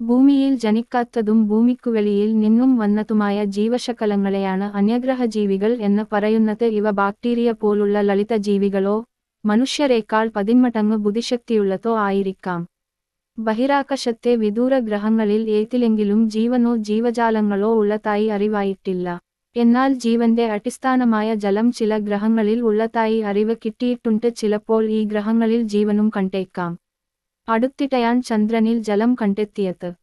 ഭൂമിയിൽ ജനിക്കാത്തതും ഭൂമിക്കു വെളിയിൽ നിന്നും വന്നതുമായ ജീവശകലങ്ങളെയാണ് അന്യഗ്രഹ ജീവികൾ എന്ന് പറയുന്നത്. ഇവ ബാക്ടീരിയ പോലുള്ള ലളിത ജീവികളോ മനുഷ്യരെക്കാൾ പതിന്മടങ്ങ് ബുദ്ധിശക്തിയുള്ളതോ ആയിരിക്കാം. ബഹിരാകാശത്തെ വിദൂര ഗ്രഹങ്ങളിൽ ഏതിലെങ്കിലും ജീവനോ ജീവജാലങ്ങളോ ഉള്ളതായി അറിവായിട്ടില്ല. എന്നാൽ ജീവന്റെ അടിസ്ഥാനമായ ജലം ചില ഗ്രഹങ്ങളിൽ ഉള്ളതായി അറിവ് കിട്ടിയിട്ടുണ്ട്. ചിലപ്പോൾ ഈ ഗ്രഹങ്ങളിൽ ജീവനും കണ്ടേക്കാം. അടുത്തിടെയാൻ ചന്ദ്രനിൽ ജലം കണ്ടെത്തിയത്.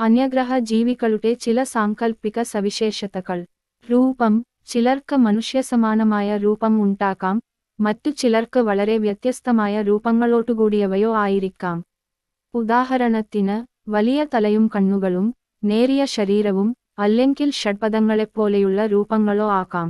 അന്യഗ്രഹ ജീവികളുടെ ചില സാങ്കൽപ്പിക സവിശേഷതകൾ. രൂപം ചിലർക്ക് മനുഷ്യസമാനമായ രൂപം ഉണ്ടാക്കാം മറ്റു ചിലർക്ക് വളരെ വ്യത്യസ്തമായ രൂപങ്ങളോട്ടുകൂടിയവയോ ആയിരിക്കാം. ഉദാഹരണത്തിന് വലിയ തലയും കണ്ണുകളും നേരിയ ശരീരവും അല്ലെങ്കിൽ ഷഡ്പദങ്ങളെപ്പോലെയുള്ള രൂപങ്ങളോ ആകാം.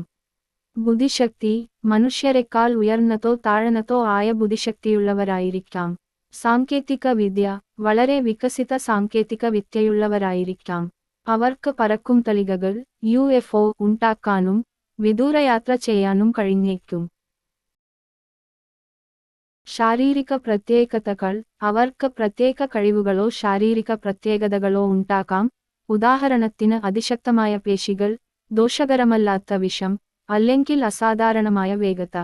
ബുദ്ധിശക്തി മനുഷ്യരെക്കാൾ ഉയർന്നതോ താഴ്ന്നതോ ആയ ബുദ്ധിശക്തിയുള്ളവരായിരിക്കാം. സാങ്കേതിക വിദ്യ വളരെ വികസിത സാങ്കേതിക വിദ്യയുള്ളവരായിരിക്കാം. അവർക്ക് പറക്കും തളികകൾ യു എഫ് ഒ ഉണ്ടാക്കാനും വിദൂരയാത്ര ചെയ്യാനും കഴിഞ്ഞേക്കും. ശാരീരിക പ്രത്യേകതകൾ അവർക്ക് പ്രത്യേക കഴിവുകളോ ശാരീരിക പ്രത്യേകതകളോ ഉണ്ടാക്കാം ഉദാഹരണത്തിന് അതിശക്തമായ പേശികൾ ദോഷകരമല്ലാത്ത വിഷം അല്ലെങ്കിൽ അസാധാരണമായ വേഗത.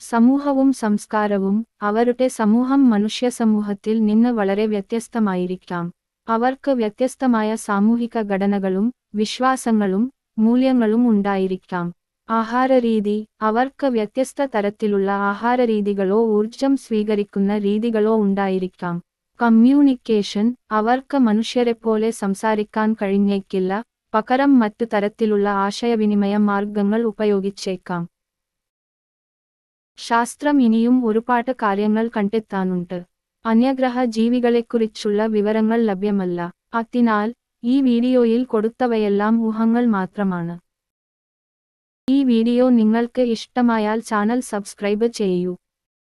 സമൂഹവും സംസ്കാരവും അവരുടെ സമൂഹം മനുഷ്യ സമൂഹത്തിൽ നിന്ന് വളരെ വ്യത്യസ്തമായിരിക്കാം. അവർക്ക് വ്യത്യസ്തമായ സാമൂഹിക ഘടനകളും വിശ്വാസങ്ങളും മൂല്യങ്ങളും ഉണ്ടായിരിക്കാം. ആഹാരരീതി അവർക്ക് വ്യത്യസ്ത തരത്തിലുള്ള ആഹാരരീതികളോ ഊർജം സ്വീകരിക്കുന്ന രീതികളോ ഉണ്ടായിരിക്കാം. കമ്മ്യൂണിക്കേഷൻ അവർക്ക് മനുഷ്യരെപ്പോലെ സംസാരിക്കാൻ കഴിഞ്ഞേക്കില്ല പകരം മറ്റു തരത്തിലുള്ള ആശയവിനിമയ മാർഗങ്ങൾ ഉപയോഗിച്ചേക്കാം. ശാസ്ത്രം ഇനിയും ഒരുപാട് കാര്യങ്ങൾ കണ്ടെത്താനുണ്ട്. അന്യഗ്രഹ ജീവികളെക്കുറിച്ചുള്ള വിവരങ്ങൾ ലഭ്യമല്ല. അതിനാൽ ഈ വീഡിയോയിൽ കൊടുത്തവയെല്ലാം ഊഹങ്ങൾ മാത്രമാണ്. ഈ വീഡിയോ നിങ്ങൾക്ക് ഇഷ്ടമായാൽ ചാനൽ സബ്സ്ക്രൈബ് ചെയ്യൂ.